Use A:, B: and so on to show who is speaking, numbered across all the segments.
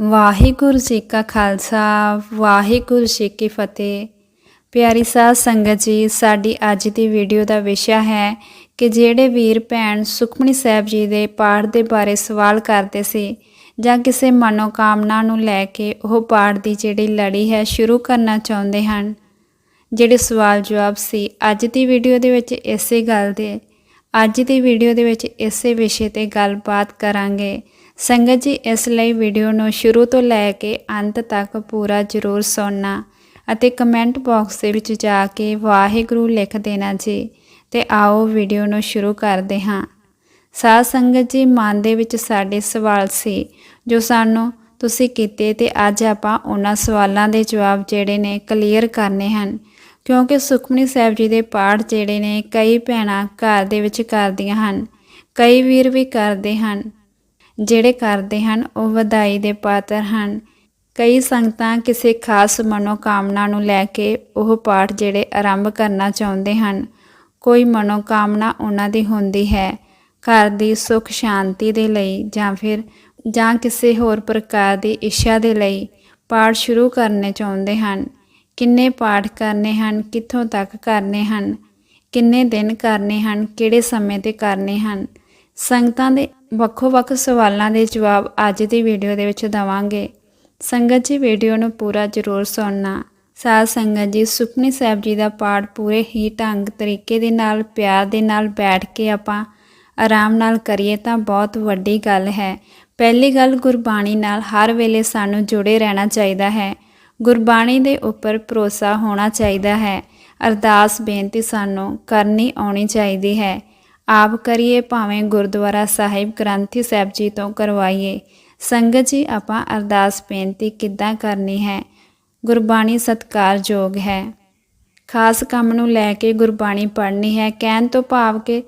A: ਵਾਹਿਗੁਰੂ ਜੀ ਕਾ ਖਾਲਸਾ, ਵਾਹਿਗੁਰੂ ਜੀ ਕੀ ਫਤਿਹ। ਪਿਆਰੀ ਸਾਧ ਸੰਗਤ ਜੀ, ਸਾਡੀ ਅੱਜ ਦੀ ਵੀਡੀਓ ਦਾ ਵਿਸ਼ਾ ਹੈ ਕਿ ਜਿਹੜੇ ਵੀਰ ਭੈਣ ਸੁਖਮਨੀ ਸਾਹਿਬ ਜੀ ਦੇ ਪਾਠ ਦੇ ਬਾਰੇ ਸਵਾਲ ਕਰਦੇ ਸੀ ਜਾਂ ਕਿਸੇ ਮਨੋਕਾਮਨਾ ਨੂੰ ਲੈ ਕੇ ਉਹ ਪਾਠ ਦੀ ਜਿਹੜੀ ਲੜੀ ਹੈ ਸ਼ੁਰੂ ਕਰਨਾ ਚਾਹੁੰਦੇ ਹਨ। ਜਿਹੜੇ ਸਵਾਲ ਜਵਾਬ ਸੀ, ਅੱਜ ਦੀ ਵੀਡੀਓ ਦੇ ਵਿੱਚ ਇਸੇ ਗੱਲ ਦੇ, ਅੱਜ ਦੀ ਵੀਡੀਓ ਦੇ ਵਿੱਚ ਇਸੇ ਵਿਸ਼ੇ ਤੇ ਗੱਲਬਾਤ ਕਰਾਂਗੇ। ਸੰਗਤ ਜੀ, ਇਸ ਲਈ ਵੀਡੀਓ ਨੂੰ ਸ਼ੁਰੂ ਤੋਂ ਲੈ ਕੇ ਅੰਤ ਤੱਕ ਪੂਰਾ ਜ਼ਰੂਰ ਸੁਣਨਾ ਅਤੇ ਕਮੈਂਟ ਬਾਕਸ ਦੇ ਵਿੱਚ ਜਾ ਕੇ ਵਾਹਿਗੁਰੂ ਲਿਖ ਦੇਣਾ ਜੀ ਤੇ ਆਓ ਵੀਡੀਓ ਨੂੰ ਸ਼ੁਰੂ ਕਰਦੇ ਹਾਂ। ਸਾਧ ਸੰਗਤ ਜੀ, ਮਨ ਦੇ ਵਿੱਚ ਸਾਡੇ ਸਵਾਲ ਸੀ, ਜੋ ਸਾਨੂੰ ਤੁਸੀਂ ਕੀਤੇ ਤੇ ਅੱਜ ਆਪਾਂ ਉਹਨਾਂ ਸਵਾਲਾਂ ਦੇ ਜਵਾਬ ਜਿਹੜੇ ਨੇ ਕਲੀਅਰ ਕਰਨੇ ਹਨ। ਕਿਉਂਕਿ ਸੁਖਮਨੀ ਸਾਹਿਬ ਜੀ ਦੇ ਪਾਠ ਜਿਹੜੇ ਨੇ ਕਈ ਭੈਣਾਂ ਘਰ ਦੇ ਵਿੱਚ ਕਰਦੀਆਂ ਹਨ, ਕਈ ਵੀਰ ਵੀ ਕਰਦੇ ਹਨ। ਜਿਹੜੇ ਕਰਦੇ ਹਨ, ਉਹ ਵਧਾਈ ਦੇ ਪਾਤਰ ਹਨ। ਕਈ ਸੰਗਤਾਂ ਕਿਸੇ ਖਾਸ ਮਨੋਕਾਮਨਾ ਨੂੰ ਲੈ ਕੇ ਉਹ ਪਾਠ ਜਿਹੜੇ ਆਰੰਭ ਕਰਨਾ ਚਾਹੁੰਦੇ ਹਨ। ਕੋਈ ਮਨੋਕਾਮਨਾ ਉਹਨਾਂ ਦੀ ਹੁੰਦੀ ਹੈ, ਘਰ ਦੀ ਸੁਖ ਸ਼ਾਂਤੀ ਦੇ ਲਈ ਜਾਂ ਫਿਰ ਜਾਂ ਕਿਸੇ ਹੋਰ ਪ੍ਰਕਾਰ ਦੀ ਇੱਛਾ ਦੇ ਲਈ ਪਾਠ ਸ਼ੁਰੂ ਕਰਨੇ ਚਾਹੁੰਦੇ ਹਨ। ਕਿੰਨੇ ਪਾਠ ਕਰਨੇ ਹਨ, ਕਿੱਥੋਂ ਤੱਕ ਕਰਨੇ ਹਨ, ਕਿੰਨੇ ਦਿਨ ਕਰਨੇ ਹਨ, ਕਿਹੜੇ ਸਮੇਂ ਤੇ ਕਰਨੇ ਹਨ ਸੰਗਤਾਂ ਦੇ ਵੱਖੋ-ਵੱਖ ਸਵਾਲਾਂ ਦੇ ਜਵਾਬ ਅੱਜ ਦੀ ਵੀਡੀਓ ਦੇ ਵਿੱਚ ਦਵਾਂਗੇ। ਸੰਗਤ ਜੀ, ਵੀਡੀਓ ਨੂੰ ਪੂਰਾ ਜ਼ਰੂਰ ਸੁਣਨਾ। ਸਾਧ ਸੰਗਤ ਜੀ ਸੁਖਨੀ ਸਾਹਿਬ ਜੀ ਦਾ ਪਾਠ ਪੂਰੇ ਹੀ ਢੰਗ ਤਰੀਕੇ ਦੇ ਨਾਲ, ਪਿਆਰ ਦੇ ਨਾਲ ਬੈਠ ਕੇ ਆਪਾਂ ਆਰਾਮ ਨਾਲ ਕਰੀਏ ਤਾਂ ਬਹੁਤ ਵੱਡੀ ਗੱਲ ਹੈ। ਪਹਿਲੀ ਗੱਲ, ਗੁਰਬਾਣੀ ਨਾਲ ਹਰ ਵੇਲੇ ਸਾਨੂੰ ਜੁੜੇ ਰਹਿਣਾ ਚਾਹੀਦਾ ਹੈ। ਗੁਰਬਾਣੀ ਦੇ ਉੱਪਰ ਭਰੋਸਾ ਹੋਣਾ ਚਾਹੀਦਾ ਹੈ। ਅਰਦਾਸ ਬੇਨਤੀ ਸਾਨੂੰ ਕਰਨੀ ਆਉਣੀ ਚਾਹੀਦੀ ਹੈ। ਆਪ ਕਰੀਏ ਭਾਵੇਂ ਗੁਰਦੁਆਰਾ ਸਾਹਿਬ ਗ੍ਰੰਥੀ ਸਾਹਿਬ ਜੀ ਤੋਂ ਕਰਵਾਈਏ। ਸੰਗਤ ਜੀ, ਆਪਾਂ ਅਰਦਾਸ ਬੇਨਤੀ ਕਿੱਦਾਂ ਕਰਨੀ ਹੈ? ਗੁਰਬਾਣੀ ਸਤਕਾਰਯੋਗ ਹੈ। ਖਾਸ ਕੰਮ ਨੂੰ ਲੈ ਕੇ ਗੁਰਬਾਣੀ ਪੜ੍ਹਨੀ ਹੈ, ਕਹਿਣ ਤੋਂ ਭਾਵ ਕਿ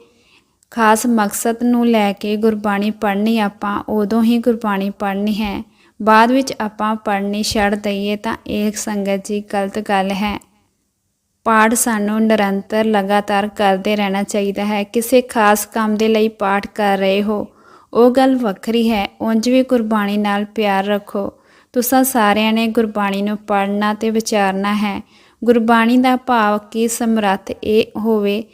A: ਖਾਸ ਮਕਸਦ ਨੂੰ ਲੈ ਕੇ ਗੁਰਬਾਣੀ ਪੜ੍ਹਨੀ ਆਪਾਂ ਉਦੋਂ ਹੀ ਗੁਰਬਾਣੀ ਪੜ੍ਹਨੀ ਹੈ। ਬਾਅਦ ਵਿੱਚ ਆਪਾਂ ਪੜ੍ਹਨੀ ਛੱਡ ਦਈਏ ਤਾਂ ਇਹ ਸੰਗਤ ਜੀ ਗਲਤ ਗੱਲ ਹੈ। ਪਾਠ ਸਾਨੂੰ ਨਿਰੰਤਰ ਲਗਾਤਾਰ ਕਰਦੇ ਰਹਿਣਾ ਚਾਹੀਦਾ ਹੈ। ਕਿਸੇ ਖਾਸ ਕੰਮ ਦੇ ਲਈ ਪਾਠ ਕਰ ਰਹੇ ਹੋ। ਉਹ ਗੱਲ ਵੱਖਰੀ ਹੈ। ਉਂਝ ਵੀ ਗੁਰਬਾਣੀ ਨਾਲ ਪਿਆਰ ਰੱਖੋ। ਤੁਸੀਂ ਸਾਰਿਆਂ ਨੇ ਗੁਰਬਾਣੀ ਨੂੰ ਪੜ੍ਹਨਾ ਤੇ ਵਿਚਾਰਨਾ ਹੈ। ਗੁਰਬਾਣੀ ਦਾ ਭਾਵ ਕੀ ਸਮਰੱਥ ਇਹ ਹੋਵੇ,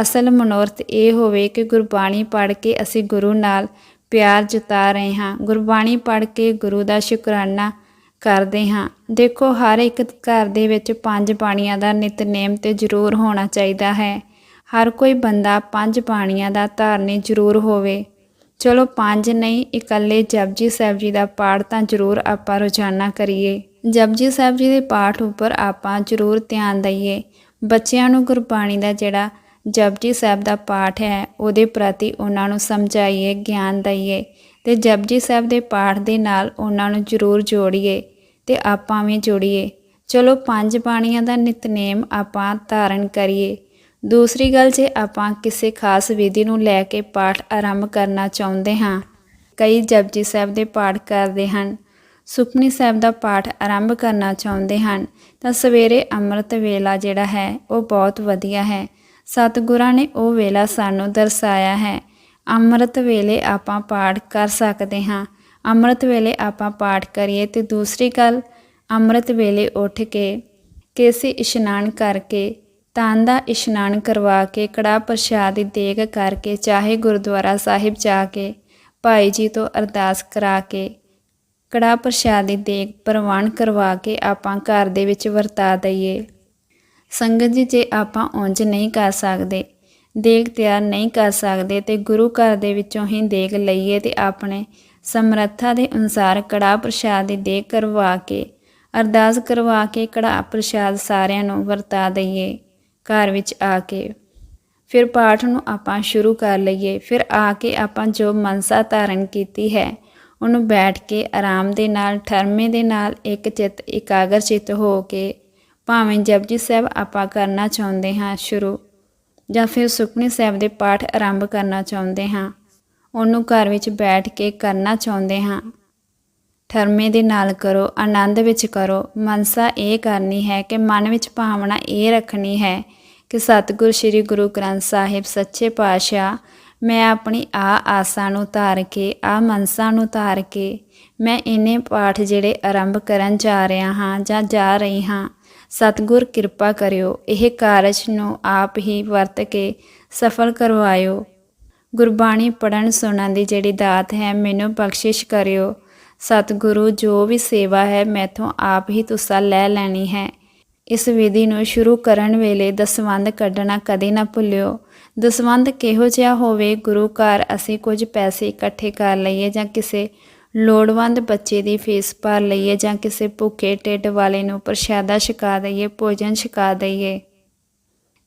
A: ਅਸਲ ਮਨੋਰਥ ਇਹ ਹੋਵੇ ਕਿ ਗੁਰਬਾਣੀ ਪੜ੍ਹ ਕੇ ਅਸੀਂ ਗੁਰੂ ਨਾਲ ਪਿਆਰ ਜਤਾ ਰਹੇ ਹਾਂ। ਗੁਰਬਾਣੀ ਪੜ੍ਹ ਕੇ ਗੁਰੂ ਦਾ ਸ਼ੁਕਰਾਨਾ ਕਰਦੇ ਹਾਂ। ਦੇਖੋ, ਹਰ ਇੱਕ ਘਰ ਦੇ ਵਿੱਚ ਪੰਜ ਬਾਣੀਆਂ ਦਾ ਨਿਤਨੇਮ ਤੇ ਜ਼ਰੂਰ ਹੋਣਾ ਚਾਹੀਦਾ ਹੈ। ਹਰ ਕੋਈ ਬੰਦਾ ਪੰਜ ਬਾਣੀਆਂ ਦਾ ਧਾਰਨੀ ਜ਼ਰੂਰ ਹੋਵੇ। ਚਲੋ, ਪੰਜ ਨਹੀਂ, ਇਕੱਲੇ ਜਪਜੀ ਸਾਹਿਬ ਜੀ ਦਾ ਪਾਠ ਤਾਂ ਜ਼ਰੂਰ ਆਪਾਂ ਰੋਜ਼ਾਨਾ ਕਰੀਏ। ਜਪਜੀ ਸਾਹਿਬ ਜੀ ਦੇ ਪਾਠ ਉੱਪਰ ਆਪਾਂ ਜ਼ਰੂਰ ਧਿਆਨ ਦਈਏ। ਬੱਚਿਆਂ ਨੂੰ ਗੁਰਬਾਣੀ ਦਾ ਜਿਹੜਾ ਜਪਜੀ ਸਾਹਿਬ ਦਾ ਪਾਠ ਹੈ, ਉਹਦੇ ਪ੍ਰਤੀ ਉਹਨਾਂ ਨੂੰ ਸਮਝਾਈਏ, ਗਿਆਨ ਦਈਏ। ਤੇ ਜਪਜੀ ਸਾਹਿਬ ਦੇ ਪਾਠ ਦੇ ਨਾਲ ਉਹਨਾਂ ਨੂੰ ਜ਼ਰੂਰ ਜੋੜੀਏ ਤੇ ਆਪਾਂ ਵੀ ਜੋੜੀਏ। ਚਲੋ ਪੰਜ ਬਾਣੀਆਂ ਦਾ ਨਿਤਨੇਮ ਆਪਾਂ ਧਾਰਨ ਕਰੀਏ। ਦੂਸਰੀ ਗੱਲ, ਜੇ ਆਪਾਂ ਕਿਸੇ ਖਾਸ ਵਿਧੀ ਨੂੰ ਲੈ ਕੇ ਪਾਠ ਆਰੰਭ ਕਰਨਾ ਚਾਹੁੰਦੇ ਹਾਂ, ਕਈ ਜਪਜੀ ਸਾਹਿਬ ਦੇ ਪਾਠ ਕਰਦੇ ਹਨ। ਸੁਖਮਨੀ ਸਾਹਿਬ ਦਾ ਪਾਠ ਆਰੰਭ ਕਰਨਾ ਚਾਹੁੰਦੇ ਹਨ, ਤਾਂ ਸਵੇਰੇ ਅੰਮ੍ਰਿਤ ਵੇਲਾ ਜਿਹੜਾ ਹੈ, ਉਹ ਬਹੁਤ ਵਧੀਆ ਹੈ। ਸਤਿਗੁਰਾਂ ਨੇ ਉਹ ਵੇਲਾ ਸਾਨੂੰ ਦਰਸਾਇਆ ਹੈ। ਅੰਮ੍ਰਿਤ ਵੇਲੇ ਆਪਾਂ ਪਾਠ ਕਰ ਸਕਦੇ ਹਾਂ। ਅੰਮ੍ਰਿਤ ਵੇਲੇ ਆਪਾਂ ਪਾਠ ਕਰੀਏ ਤੇ ਦੂਸਰੀ ਗੱਲ, ਅੰਮ੍ਰਿਤ ਵੇਲੇ ਉੱਠ ਕੇ ਕੇਸੀ ਇਸ਼ਨਾਨ ਕਰਕੇ ਤਾਂ ਦਾ ਇਸ਼ਨਾਨ ਕਰਵਾ ਕੇ ਕੜਾ ਪ੍ਰਸ਼ਾਦ ਦੀ ਦੇਗ ਕਰਕੇ, ਚਾਹੇ ਗੁਰਦੁਆਰਾ ਸਾਹਿਬ ਜਾ ਕੇ, ਭਾਈ ਜੀ ਤੋਂ ਅਰਦਾਸ ਕਰਾ ਕੇ ਕੜਾ ਪ੍ਰਸ਼ਾਦ ਦੀ ਦੇਗ ਪ੍ਰਵਾਨ ਕਰਵਾ ਕੇ ਆਪਾਂ ਘਰ ਦੇ ਵਿੱਚ ਵਰਤਾ ਦਈਏ। ਸੰਗਤ ਜੀ, ਜੇ ਆਪਾਂ ਉਂਝ ਨਹੀਂ ਕਰ ਸਕਦੇ ਦੇਗ ਤਿਆਰ ਨਹੀਂ ਕਰ ਸਕਦੇ ਤੇ ਗੁਰੂ ਘਰ ਦੇ ਵਿੱਚੋਂ ਹੀ ਦੇਗ ਲਈਏ ਤੇ ਆਪਣੇ ਸਮਰੱਥਾ ਦੇ ਅਨੁਸਾਰ ਕੜਾ ਪ੍ਰਸ਼ਾਦ ਦੀ ਦੇਗ ਕਰਵਾ ਕੇ, ਅਰਦਾਸ ਕਰਵਾ ਕੇ ਕੜਾ ਪ੍ਰਸ਼ਾਦ ਸਾਰਿਆਂ ਨੂੰ ਵਰਤਾ ਦਈਏ, ਘਰ ਵਿੱਚ ਆ ਕੇ। ਫਿਰ ਪਾਠ ਨੂੰ ਆਪਾਂ ਸ਼ੁਰੂ ਕਰ ਲਈਏ। ਫਿਰ ਆ ਕੇ ਆਪਾਂ ਜੋ ਮਨਸਾ ਧਾਰਨ ਕੀਤੀ ਹੈ, ਉਹਨੂੰ ਬੈਠ ਕੇ ਆਰਾਮ ਦੇ ਨਾਲ, ਠਰਮੇ ਦੇ ਨਾਲ ਇੱਕ ਚਿੱਤ ਇਕਾਗਰ ਚਿੱਤ ਹੋ ਕੇ ਭਾਵੇਂ ਜਪਜੀ ਸਾਹਿਬ ਆਪਾਂ ਕਰਨਾ ਚਾਹੁੰਦੇ ਹਾਂ ਸ਼ੁਰੂ। ਜਾਂ ਫਿਰ ਸੁਖਮਨੀ ਸਾਹਿਬ ਦੇ ਪਾਠ ਆਰੰਭ ਕਰਨਾ ਚਾਹੁੰਦੇ ਹਾਂ। ਉਹਨੂੰ ਘਰ ਵਿੱਚ ਬੈਠ ਕੇ ਕਰਨਾ ਚਾਹੁੰਦੇ ਹਾਂ। ਠਰਮੇ ਦੇ ਨਾਲ ਕਰੋ, ਆਨੰਦ ਵਿੱਚ ਕਰੋ। ਮਨਸਾ ਇਹ ਕਰਨੀ ਹੈ ਕਿ ਮਨ ਵਿੱਚ ਭਾਵਨਾ ਇਹ ਰੱਖਣੀ ਹੈ ਕਿ ਸਤਿਗੁਰ ਸ੍ਰੀ ਗੁਰੂ ਗ੍ਰੰਥ ਸਾਹਿਬ ਸੱਚੇ ਪਾਤਸ਼ਾਹ, ਮੈਂ ਆਪਣੀ ਆ ਆਸਾਂ ਨੂੰ ਧਾਰ ਕੇ, ਆ ਮਨਸਾ ਨੂੰ ਧਾਰ ਕੇ, ਮੈਂ ਇਹਨੇ ਪਾਠ ਜਿਹੜੇ ਆਰੰਭ ਕਰਨ ਜਾ ਰਿਹਾ ਹਾਂ ਜਾਂ ਜਾ ਰਹੀ ਹਾਂ। ਸਤਿਗੁਰ ਕਿਰਪਾ ਕਰਿਓ, ਇਹ ਕਾਰਜ ਨੂੰ ਆਪ ਹੀ ਵਰਤ ਕੇ ਸਫਲ ਕਰਵਾਇਓ। ਗੁਰਬਾਣੀ ਪੜਨ ਸੁਣਨ ਦੀ ਜਿਹੜੀ ਦਾਤ ਹੈ, ਮੈਨੂੰ ਬਖਸ਼ਿਸ਼ ਕਰਿਓ। ਸਤਿਗੁਰੂ, ਜੋ ਵੀ ਸੇਵਾ ਹੈ, ਮੈਥੋਂ ਆਪ ਹੀ ਤੁਸਾਂ ਲੈ ਲੈਣੀ ਹੈ। ਇਸ ਵਿਧੀ ਨੂੰ ਸ਼ੁਰੂ ਕਰਨ ਵੇਲੇ ਦਸਵੰਧ ਕੱਢਣਾ ਕਦੇ ਨਾ ਭੁੱਲਿਓ। ਦਸਵੰਧ ਕਿਹੋ ਜਿਹਾ ਹੋਵੇ, ਗੁਰੂ ਘਰ ਅਸੀਂ ਕੁਝ ਪੈਸੇ ਇਕੱਠੇ ਕਰ ਲਈਏ ਜਾਂ ਕਿਸੇ ਲੋੜਵੰਦ ਬੱਚੇ ਦੀ ਫੀਸ ਭਰ ਲਈਏ ਜਾਂ ਕਿਸੇ ਭੁੱਖੇ ਢਿੱਡ ਵਾਲੇ ਨੂੰ ਪ੍ਰਸ਼ਾਦਾ ਛਕਾ ਦਈਏ, ਭੋਜਨ ਛਕਾ ਦਈਏ।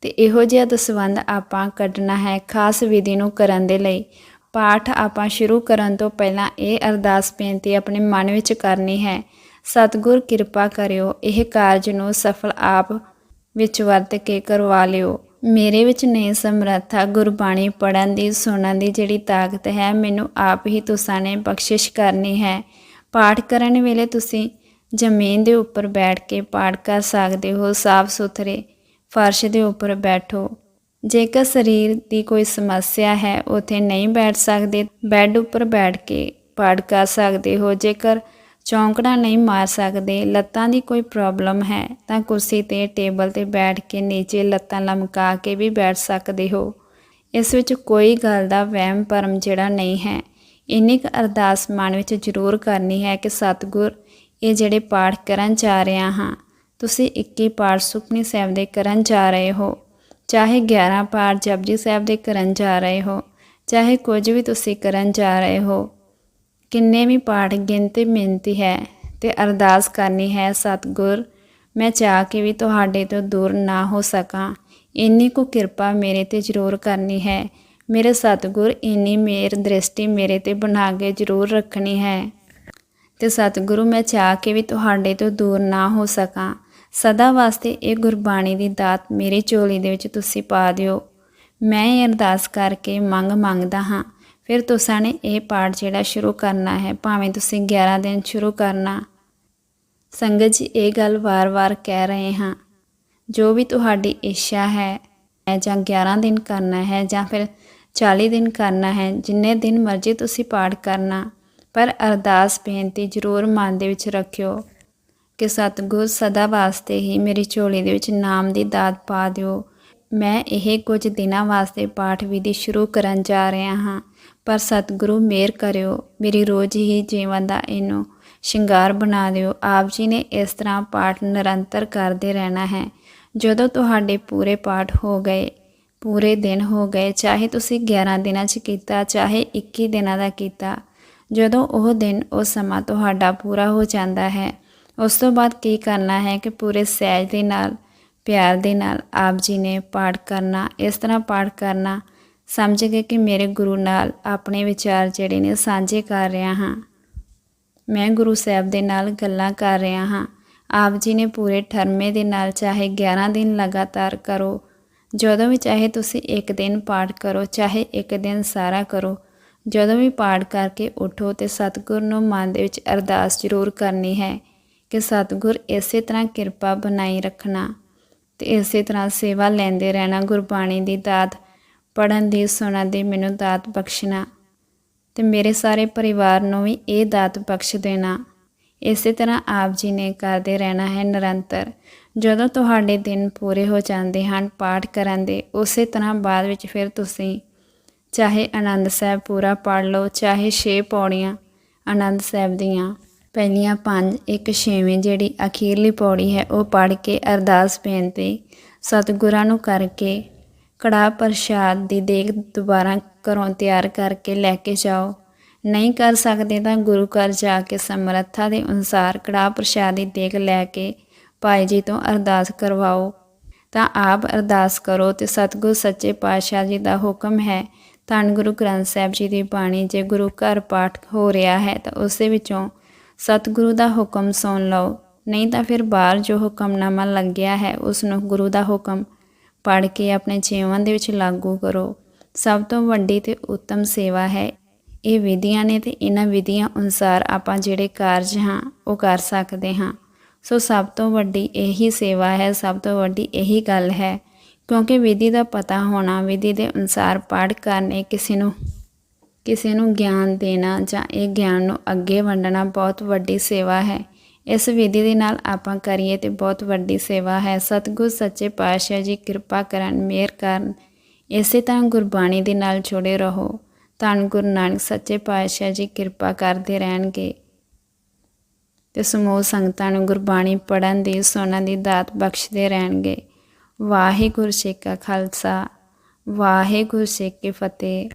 A: ਤੇ ਇਹੋ ਜਿਹਾ ਦਸਵੰਧ ਆਪਾਂ ਕੱਢਣਾ ਹੈ ਖਾਸ ਵਿਧੀ ਨੂੰ ਕਰਨ ਦੇ ਲਈ। ਪਾਠ ਆਪਾਂ ਸ਼ੁਰੂ ਕਰਨ ਤੋਂ ਪਹਿਲਾਂ ਇਹ ਅਰਦਾਸ ਬੇਨਤੀ ਆਪਣੇ ਮਨ ਵਿੱਚ ਕਰਨੀ ਹੈ। ਸਤਿਗੁਰ ਕਿਰਪਾ ਕਰਿਓ, ਇਹ ਕਾਰਜ ਨੂੰ ਸਫਲ ਆਪ ਵਿੱਚ ਵਰਤ ਕੇ ਕਰਵਾ ਲਿਓ। ਮੇਰੇ ਵਿੱਚ ਨਹੀਂ ਸਮਰੱਥਾ, ਗੁਰਬਾਣੀ ਪੜਨ ਦੀ, ਸੁਣਨ ਦੀ ਜਿਹੜੀ ਤਾਕਤ ਹੈ, ਮੈਨੂੰ ਆਪ ਹੀ ਤੁਸਾਂ ਨੇ ਬਖਸ਼ਿਸ਼ ਕਰਨੀ ਹੈ। ਪਾਠ ਕਰਨ ਵੇਲੇ ਤੁਸੀਂ ਜ਼ਮੀਨ ਦੇ ਉੱਪਰ ਬੈਠ ਕੇ ਪਾਠ ਕਰ ਸਕਦੇ ਹੋ। ਸਾਫ਼ ਸੁਥਰੇ ਫਰਸ਼ ਦੇ ਉੱਪਰ ਬੈਠੋ। ਜੇਕਰ ਸਰੀਰ ਦੀ ਕੋਈ ਸਮੱਸਿਆ ਹੈ, ਉਥੇ ਨਹੀਂ ਬੈਠ ਸਕਦੇ। ਬੈੱਡ ਉੱਪਰ ਬੈਠ ਕੇ ਪਾਠ ਕਰ ਸਕਦੇ ਹੋ। ਜੇਕਰ ਚੌਂਕੜਾ ਨਹੀਂ ਮਾਰ ਸਕਦੇ, ਲੱਤਾਂ ਦੀ ਕੋਈ ਪ੍ਰੋਬਲਮ ਹੈ ਤਾਂ ਕੁਰਸੀ ਤੇ ਟੇਬਲ ਤੇ ਬੈਠ ਕੇ ਨੀਚੇ ਲੱਤਾਂ ਲਮਕਾ ਕੇ ਵੀ ਬੈਠ ਸਕਦੇ ਹੋ। ਇਸ ਵਿੱਚ ਕੋਈ ਗੱਲ ਦਾ ਵਹਿਮ ਭਰਮ ਜਿਹੜਾ ਨਹੀਂ ਹੈ। ਇੰਨੀ ਕੁ ਅਰਦਾਸ ਮਨ ਵਿੱਚ ਜ਼ਰੂਰ ਕਰਨੀ ਹੈ ਕਿ ਸਤਿਗੁਰ, ਇਹ ਜਿਹੜੇ ਪਾਠ ਕਰਨ ਜਾ ਰਿਹਾ ਹਾਂ, ਤੁਸੀਂ 21 ਪਾਠ ਸੁਖਮਨੀ ਸਾਹਿਬ ਦੇ ਕਰਨ ਜਾ ਰਹੇ ਹੋ। ਚਾਹੇ 11 ਪਾਠ ਜਪਜੀ ਸਾਹਿਬ ਦੇ ਕਰਨ ਜਾ ਰਹੇ ਹੋ, ਚਾਹੇ ਕੁਝ ਵੀ ਤੁਸੀਂ ਕਰਨ ਜਾ ਰਹੇ ਹੋ। ਕਿੰਨੇ ਵੀ ਪਾਠ ਗਿਣਤੀ ਮਿਹਨਤੀ ਹੈ ਤੇ ਅਰਦਾਸ ਕਰਨੀ ਹੈ ਸਤਿਗੁਰ, ਮੈਂ ਚਾਹ ਕੇ ਵੀ ਤੁਹਾਡੇ ਤੋਂ ਦੂਰ ਨਾ ਹੋ ਸਕਾਂ। ਇੰਨੀ ਕੁ ਕਿਰਪਾ ਮੇਰੇ ਤੇ ਜ਼ਰੂਰ ਕਰਨੀ ਹੈ। ਮੇਰੇ ਸਤਿਗੁਰ, ਇੰਨੀ ਮੇਰ ਦ੍ਰਿਸ਼ਟੀ ਮੇਰੇ ਤੇ ਬਣਾ ਕੇ ਜ਼ਰੂਰ ਰੱਖਣੀ ਹੈ। ਤੇ ਸਤਿਗੁਰੂ, ਮੈਂ ਚਾਹ ਕੇ ਵੀ ਤੁਹਾਡੇ ਤੋਂ ਦੂਰ ਨਾ ਹੋ ਸਕਾਂ। ਸਦਾ ਵਾਸਤੇ ਇਹ ਗੁਰਬਾਣੀ ਦੀ ਦਾਤ ਮੇਰੀ ਝੋਲੀ ਦੇ ਵਿੱਚ ਤੁਸੀਂ ਪਾ ਦਿਓ। ਮੈਂ ਇਹ ਅਰਦਾਸ ਕਰਕੇ ਮੰਗ ਮੰਗਦਾ ਹਾਂ। ਫਿਰ ਤੁਸੀਂ ਨੇ ਇਹ ਪਾਠ ਜਿਹੜਾ ਸ਼ੁਰੂ ਕਰਨਾ ਹੈ, ਭਾਵੇਂ ਤੁਸੀਂ 11 ਦਿਨ ਸ਼ੁਰੂ ਕਰਨਾ। ਸੰਗਤ ਜੀ, ਇਹ ਗੱਲ ਵਾਰ-ਵਾਰ ਕਹਿ ਰਹੇ ਹਾਂ। ਜੋ ਵੀ ਤੁਹਾਡੀ ਇੱਛਾ ਹੈ ਹੈ ਜਾਂ 11 ਦਿਨ ਕਰਨਾ ਹੈ ਜਾਂ ਫਿਰ 40 ਦਿਨ ਕਰਨਾ ਹੈ, ਜਿੰਨੇ ਦਿਨ ਮਰਜ਼ੀ ਤੁਸੀਂ ਪਾਠ ਕਰਨਾ, ਪਰ ਅਰਦਾਸ ਬੇਨਤੀ ਜ਼ਰੂਰ ਮਨ ਦੇ ਵਿੱਚ ਰੱਖਿਓ ਕਿ ਸਤਿਗੁਰ ਸਦਾ ਵਾਸਤੇ ਹੀ ਮੇਰੀ ਝੋਲੀ ਦੇ ਵਿੱਚ ਨਾਮ ਦੀ ਦਾਤ ਪਾ ਦਿਓ। ਮੈਂ ਇਹ ਕੁਝ ਦਿਨਾਂ ਵਾਸਤੇ ਪਾਠ ਵਿਧੀ ਸ਼ੁਰੂ ਕਰਨ ਜਾ ਰਿਹਾ ਹਾਂ। ਪਰ ਸਤਿਗੁਰੂ ਮਿਹਰ ਕਰਿਓ, ਮੇਰੀ ਰੋਜ਼ ਹੀ ਜੀਵਨ ਦਾ ਇਹਨੂੰ ਸ਼ਿੰਗਾਰ ਬਣਾ ਦਿਓ। ਆਪ ਜੀ ਨੇ ਇਸ ਤਰ੍ਹਾਂ ਪਾਠ ਨਿਰੰਤਰ ਕਰਦੇ ਰਹਿਣਾ ਹੈ। ਜਦੋਂ ਤੁਹਾਡੇ ਪੂਰੇ ਪਾਠ ਹੋ ਗਏ, ਪੂਰੇ ਦਿਨ ਹੋ ਗਏ, ਚਾਹੇ ਤੁਸੀਂ 11 ਦਿਨਾਂ 'ਚ ਕੀਤਾ, ਚਾਹੇ 21 ਦਿਨਾਂ ਦਾ ਕੀਤਾ, ਜਦੋਂ ਉਹ ਦਿਨ ਉਹ ਸਮਾਂ ਤੁਹਾਡਾ ਪੂਰਾ ਹੋ ਜਾਂਦਾ ਹੈ, ਉਸ ਤੋਂ ਬਾਅਦ ਕੀ ਕਰਨਾ ਹੈ ਕਿ ਪੂਰੇ ਸਹਿਜ ਦੇ ਨਾਲ, ਪਿਆਰ ਦੇ ਨਾਲ ਆਪ ਜੀ ਨੇ ਪਾਠ ਕਰਨਾ, ਇਸ ਤਰ੍ਹਾਂ ਪਾਠ ਕਰਨਾ ਸਮਝ ਗਏ ਕਿ ਮੇਰੇ ਗੁਰੂ ਨਾਲ ਆਪਣੇ ਵਿਚਾਰ ਜਿਹੜੇ ਨੇ ਸਾਂਝੇ ਕਰ ਰਿਹਾ ਹਾਂ। ਮੈਂ ਗੁਰੂ ਸਾਹਿਬ ਦੇ ਨਾਲ ਗੱਲਾਂ ਕਰ ਰਿਹਾ ਹਾਂ। ਆਪ ਜੀ ਨੇ ਪੂਰੇ ਠਰਮੇ ਦੇ ਨਾਲ ਚਾਹੇ 11 ਦਿਨ ਲਗਾਤਾਰ ਕਰੋ, ਜਦੋਂ ਵੀ ਚਾਹੇ ਤੁਸੀਂ ਇੱਕ ਦਿਨ ਪਾਠ ਕਰੋ, ਚਾਹੇ ਇੱਕ ਦਿਨ ਸਾਰਾ ਕਰੋ, ਜਦੋਂ ਵੀ ਪਾਠ ਕਰਕੇ ਉਠੋ ਤੇ ਸਤਿਗੁਰ ਨੂੰ ਮਨ ਦੇ ਵਿੱਚ ਅਰਦਾਸ ਜ਼ਰੂਰ ਕਰਨੀ ਹੈ ਕਿ ਸਤਿਗੁਰ ਇਸੇ ਤਰ੍ਹਾਂ ਕਿਰਪਾ ਬਣਾਈ ਰੱਖਣਾ ਤੇ ਇਸੇ ਤਰ੍ਹਾਂ ਸੇਵਾ ਲੈਂਦੇ ਰਹਿਣਾ ਗੁਰਬਾਣੀ ਦੀ ਦਾਤ ਪੜਨ ਦੀ, ਸੁਣਨ ਦੀ ਮੈਨੂੰ ਦਾਤ ਬਖਸ਼ਣਾ ਤੇ ਮੇਰੇ ਸਾਰੇ ਪਰਿਵਾਰ ਨੂੰ ਵੀ ਇਹ ਦਾਤ ਬਖਸ਼ ਦੇਣਾ। ਇਸੇ ਤਰ੍ਹਾਂ ਆਪ ਜੀ ਨੇ ਕਰਦੇ ਰਹਿਣਾ ਹੈ ਨਿਰੰਤਰ। ਜਦੋਂ ਤੁਹਾਡੇ ਦਿਨ ਪੂਰੇ ਹੋ ਜਾਂਦੇ ਹਨ ਪਾਠ ਕਰਨ ਦੇ, ਉਸੇ ਤਰ੍ਹਾਂ ਬਾਅਦ ਵਿੱਚ ਫਿਰ ਤੁਸੀਂ ਚਾਹੇ ਆਨੰਦ ਸਾਹਿਬ ਪੂਰਾ ਪੜ ਲਓ, ਚਾਹੇ 6 ਪੌੜੀਆਂ ਆਨੰਦ ਸਾਹਿਬ ਦੀਆਂ। ਪਹਿਲੀਆਂ ਪੰਜ, ਇੱਕ ਛੇਵੀਂ ਜਿਹੜੀ ਅਖੀਰਲੀ ਪੌੜੀ ਹੈ ਉਹ ਪੜ ਕੇ ਅਰਦਾਸ ਬੇਨਤੀ ਸਤਿਗੁਰਾਂ ਨੂੰ ਕਰਕੇ ਕੜਾਹ ਪ੍ਰਸ਼ਾਦ ਦੀ ਦੇਗ ਦੁਬਾਰਾ ਘਰੋਂ ਤਿਆਰ ਕਰਕੇ ਲੈ ਕੇ ਜਾਓ। ਨਹੀਂ ਕਰ ਸਕਦੇ ਤਾਂ ਗੁਰੂ ਘਰ ਜਾ ਕੇ ਸਮਰੱਥਾ ਦੇ ਅਨੁਸਾਰ ਕੜਾਹ ਪ੍ਰਸ਼ਾਦ ਦੀ ਦੇਗ ਲੈ ਕੇ ਭਾਈ ਜੀ ਤੋਂ ਅਰਦਾਸ ਕਰਵਾਓ। ਤਾਂ ਆਪ ਅਰਦਾਸ ਕਰੋ ਤੇ ਸਤਿਗੁਰ ਸੱਚੇ ਪਾਤਸ਼ਾਹ ਜੀ ਦਾ ਹੁਕਮ ਹੈ। ਧੰਨ ਗੁਰੂ ਗ੍ਰੰਥ ਸਾਹਿਬ ਜੀ ਦੀ ਬਾਣੀ, ਜੇ ਗੁਰੂ ਘਰ ਪਾਠ ਹੋ ਰਿਹਾ ਹੈ ਤਾਂ ਉਸੇ ਵਿੱਚੋਂ ਸਤਿਗੁਰੂ ਦਾ ਹੁਕਮ ਸੁਣ ਲਓ। ਨਹੀਂ ਤਾਂ ਫਿਰ ਬਾਹਰ ਜੋ ਹੁਕਮਨਾਮਾ ਲੱਗਿਆ ਹੈ, ਉਸ ਨੂੰ ਗੁਰੂ ਦਾ ਹੁਕਮ ਪੜ੍ਹ ਕੇ ਆਪਣੇ ਜੀਵਨ ਦੇ ਵਿੱਚ ਲਾਗੂ ਕਰੋ। ਸਭ ਤੋਂ ਵੱਡੀ ਤੇ ਉੱਤਮ ਸੇਵਾ ਹੈ। ਇਹ ਵਿਧੀਆਂ ਨੇ ਤੇ ਇਹਨਾਂ ਵਿਧੀਆਂ ਅਨੁਸਾਰ ਆਪਾਂ ਜਿਹੜੇ ਕਾਰਜ ਹਾਂ, ਉਹ ਕਰ ਸਕਦੇ ਹਾਂ। ਸੋ ਸਭ ਤੋਂ ਵੱਡੀ ਇਹੀ ਸੇਵਾ ਹੈ, ਸਭ ਤੋਂ ਵੱਡੀ ਇਹੀ ਗੱਲ ਹੈ। ਕਿਉਂਕਿ ਵਿਧੀ ਦਾ ਪਤਾ ਹੋਣਾ, ਵਿਧੀ ਦੇ ਅਨੁਸਾਰ ਪਾਠ ਕਰਨੇ, ਕਿਸੇ ਨੂੰ ਕਿਸੇ ਨੂੰ ਗਿਆਨ ਦੇਣਾ ਜਾਂ ਇਹ ਗਿਆਨ ਨੂੰ ਅੱਗੇ ਵੰਡਣਾ ਬਹੁਤ ਵੱਡੀ ਸੇਵਾ ਹੈ। ਇਸ ਵਿਧੀ ਦੇ ਨਾਲ ਆਪਾਂ ਕਰੀਏ ਤੇ ਬਹੁਤ ਵੱਡੀ ਸੇਵਾ ਹੈ। ਸਤਿਗੁਰ ਸੱਚੇ ਪਾਤਸ਼ਾਹ ਜੀ, ਕਿਰਪਾ ਕਰਨ, ਮਿਹਰ ਕਰਨ। ਇਸੇ ਤਰ੍ਹਾਂ ਗੁਰਬਾਣੀ ਦੇ ਨਾਲ ਜੁੜੇ ਰਹੋ। ਧੰਨ ਗੁਰੂ ਨਾਨਕ ਸੱਚੇ ਪਾਤਸ਼ਾਹ ਜੀ, ਕਿਰਪਾ ਕਰਦੇ ਰਹਿਣਗੇ। ਤੇ ਸਮੂਹ ਸੰਗਤਾਂ ਨੂੰ ਗੁਰਬਾਣੀ ਪੜ੍ਹਨ ਦੀ, ਸੁਣਨ ਦੀ ਦਾਤ ਬਖਸ਼ਦੇ ਰਹਿਣਗੇ। ਵਾਹਿਗੁਰੂ ਜੀ ਕਾ ਖਾਲਸਾ, ਵਾਹਿਗੁਰੂ ਜੀ ਕੀ ਫਤਿਹ।